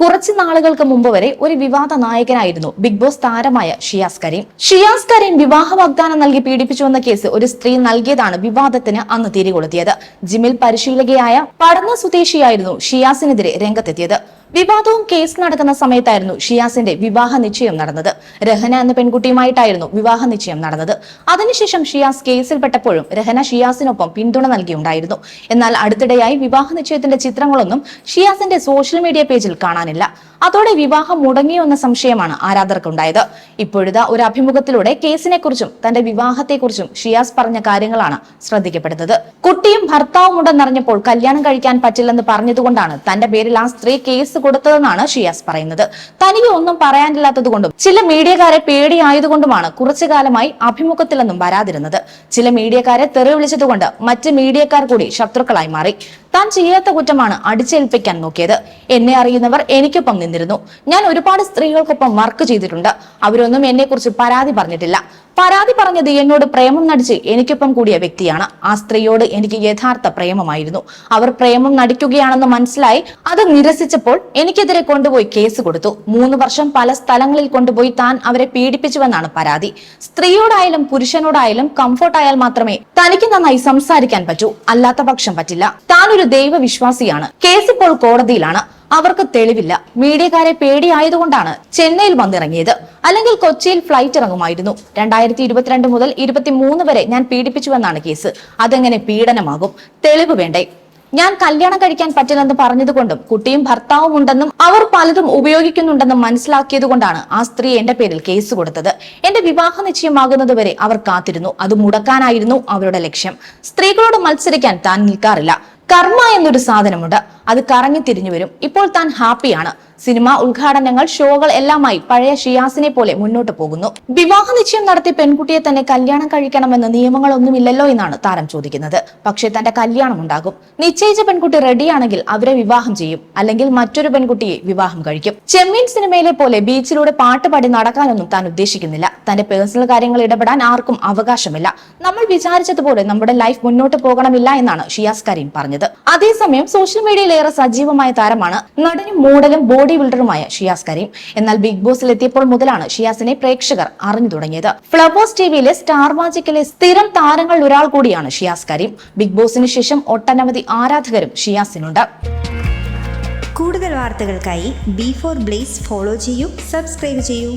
കുറച്ച് നാളുകൾക്ക് മുമ്പ് വരെ ഒരു വിവാദ നായകനായിരുന്നു ബിഗ് ബോസ് താരമായ ഷിയാസ് കരീം. ഷിയാസ് കരീം വിവാഹ വാഗ്ദാനം നൽകി പീഡിപ്പിച്ചുവെന്ന കേസ് ഒരു സ്ത്രീ നൽകിയതാണ് വിവാദത്തിന് അന്ന് തിരികൊളുത്തിയത്. ജിമ്മിൽ പരിശീലകയായ പടന്ന സ്വദേശിയായിരുന്നു ഷിയാസിനെതിരെ രംഗത്തെത്തിയത്. വിവാദവും കേസ് നടക്കുന്ന സമയത്തായിരുന്നു ഷിയാസിന്റെ വിവാഹ നിശ്ചയം നടന്നത്. രഹന എന്ന പെൺകുട്ടിയുമായിട്ടായിരുന്നു വിവാഹ നിശ്ചയം നടന്നത്. അതിനുശേഷം ഷിയാസ് കേസിൽപ്പെട്ടപ്പോഴും രഹന ഷിയാസിനൊപ്പം പിന്തുണ നൽകിയുണ്ടായിരുന്നു. എന്നാൽ അടുത്തിടെയായി വിവാഹ നിശ്ചയത്തിന്റെ ചിത്രങ്ങളൊന്നും ഷിയാസിന്റെ സോഷ്യൽ മീഡിയ പേജിൽ കാണാനില്ല. അതോടെ വിവാഹം മുടങ്ങിയെന്ന സംശയമാണ് ആരാധകർക്കുണ്ടായത്. ഇപ്പോഴത്തെ ഒരു അഭിമുഖത്തിലൂടെ കേസിനെ കുറിച്ചും തന്റെ വിവാഹത്തെക്കുറിച്ചും ഷിയാസ് പറഞ്ഞ കാര്യങ്ങളാണ് ശ്രദ്ധിക്കപ്പെടുന്നത്. കുട്ടിയും ഭർത്താവും ഉണ്ടെന്നറിഞ്ഞപ്പോൾ കല്യാണം കഴിക്കാൻ പറ്റില്ലെന്ന് പറഞ്ഞതുകൊണ്ടാണ് തന്റെ പേരിൽ ആ സ്ത്രീ കേസ് കൊടുത്തതെന്നാണ് ഷിയാസ് പറയുന്നത്. തനിക്ക് ഒന്നും പറയാനില്ലാത്തതുകൊണ്ടും ചില മീഡിയക്കാരെ പേടിയായതുകൊണ്ടുമാണ് കുറച്ചു കാലമായി അഭിമുഖത്തിലൊന്നും വരാതിരുന്നത്. ചില മീഡിയക്കാരെ തെറി വിളിച്ചതുകൊണ്ട് മറ്റ് മീഡിയക്കാർ കൂടി ശത്രുക്കളായി മാറി. താൻ ചെയ്യാത്ത കുറ്റമാണ് അടിച്ചേൽപ്പിക്കാൻ നോക്കിയത്. എന്നെ അറിയുന്നവർ എനിക്കൊപ്പം നിന്നിരുന്നു. ഞാൻ ഒരുപാട് സ്ത്രീകൾക്കൊപ്പം വർക്ക് ചെയ്തിട്ടുണ്ട്. അവരൊന്നും എന്നെക്കുറിച്ച് പരാതി പറഞ്ഞിട്ടില്ല. പരാതി പറഞ്ഞത് എന്നോട് പ്രേമം നടിച്ച് എനിക്കൊപ്പം കൂടിയ വ്യക്തിയാണ്. ആ സ്ത്രീയോട് എനിക്ക് യഥാർത്ഥ പ്രേമമായിരുന്നു. അവർ പ്രേമം നടിക്കുകയാണെന്ന് മനസ്സിലായി. അത് നിരസിച്ചപ്പോൾ എനിക്കെതിരെ കൊണ്ടുപോയി കേസ് കൊടുത്തു. മൂന്ന് വർഷം പല സ്ഥലങ്ങളിൽ കൊണ്ടുപോയി താൻ അവരെ പീഡിപ്പിച്ചുവെന്നാണ് പരാതി. സ്ത്രീയോടായാലും പുരുഷനോടായാലും കംഫർട്ട് ആയാൽ മാത്രമേ തനിക്ക് നന്നായി സംസാരിക്കാൻ പറ്റൂ. അല്ലാത്ത പക്ഷം പറ്റില്ല. താൻ ഒരു ദൈവവിശ്വാസിയാണ്. കേസ് ഇപ്പോൾ കോടതിയിലാണ്. അവർക്ക് തെളിവില്ല. മീഡിയക്കാരെ പേടിയായതുകൊണ്ടാണ് ചെന്നൈയിൽ വന്നിറങ്ങിയത്. അല്ലെങ്കിൽ കൊച്ചിയിൽ ഫ്ലൈറ്റ് ഇറങ്ങുമായിരുന്നു. രണ്ടായിരത്തി ഇരുപത്തിരണ്ട് മുതൽ ഇരുപത്തിമൂന്ന് വരെ ഞാൻ പീഡിപ്പിച്ചുവെന്നാണ് കേസ്. അതെങ്ങനെ പീഡനമാകും? തെളിവ് വേണ്ടേ? ഞാൻ കല്യാണം കഴിക്കാൻ പറ്റില്ലെന്ന് പറഞ്ഞതുകൊണ്ടും കുട്ടിയും ഭർത്താവും ഉണ്ടെന്നും അവർ പലതും ഉപയോഗിക്കുന്നുണ്ടെന്നും മനസ്സിലാക്കിയതുകൊണ്ടാണ് ആ സ്ത്രീ എന്റെ പേരിൽ കേസ് കൊടുത്തത്. എന്റെ വിവാഹ നിശ്ചയമാകുന്നതുവരെ അവർ കാത്തിരുന്നു. അത് മുടക്കാനായിരുന്നു അവരുടെ ലക്ഷ്യം. സ്ത്രീകളോട് മത്സരിക്കാൻ താൻ നിൽക്കാറില്ല. കർമ്മ എന്നൊരു സാധനമുണ്ട്. അത് കറങ്ങി തിരിഞ്ഞു വരും. ഇപ്പോൾ താൻ ഹാപ്പിയാണ് സിനിമ ഉദ്ഘാടനങ്ങൾ ഷോകൾ എല്ലാമായി പഴയ ഷിയാസിനെ പോലെ മുന്നോട്ട് പോകുന്നു. വിവാഹ നിശ്ചയം നടത്തിയ പെൺകുട്ടിയെ തന്നെ കല്യാണം കഴിക്കണമെന്ന് നിയമങ്ങളൊന്നുമില്ലല്ലോ എന്നാണ് താരം ചോദിക്കുന്നത്. പക്ഷേ തന്റെ കല്യാണം ഉണ്ടാകും. നിശ്ചയിച്ച പെൺകുട്ടി റെഡിയാണെങ്കിൽ അവരെ വിവാഹം ചെയ്യും. അല്ലെങ്കിൽ മറ്റൊരു പെൺകുട്ടിയെ വിവാഹം കഴിക്കും. ചെമ്മീൻ സിനിമയിലെ പോലെ ബീച്ചിലൂടെ പാട്ട് പാടി നടക്കാനൊന്നും താൻ ഉദ്ദേശിക്കുന്നില്ല. തന്റെ പേഴ്സണൽ കാര്യങ്ങൾ ഇടപെടാൻ ആർക്കും അവകാശമില്ല. നമ്മൾ വിചാരിച്ചതുപോലെ നമ്മുടെ ലൈഫ് മുന്നോട്ട് പോകണമില്ല എന്നാണ് ഷിയാസ് കരീം പറഞ്ഞത് അതേസമയം സോഷ്യൽ മീഡിയയിൽ ഏറെ സജീവമായ താരമാണ് നടനും മോഡലും ബോഡി ബിൽഡറുമായ ഷിയാസ് കരീം. എന്നാൽ ബിഗ് ബോസിൽ എത്തിയപ്പോൾ മുതലാണ് ഷിയാസിനെ പ്രേക്ഷകർ അറിഞ്ഞു തുടങ്ങിയത്. ഫ്ലവേഴ്സ് ടിവിയിലെ സ്റ്റാർ മാജിക്കിലെ സ്ഥിരം താരങ്ങളിൽ ഒരാൾ കൂടിയാണ് ഷിയാസ് കരീം. ബിഗ് ബോസിന് ശേഷം ഒട്ടനവധി ആരാധകരും ഷിയാസിനുണ്ട്. കൂടുതൽ വാർത്തകൾക്കായി ബി ഫോർ ബ്ലേസ് ഫോളോ ചെയ്യൂ സബ്സ്ക്രൈബ് ചെയ്യൂ.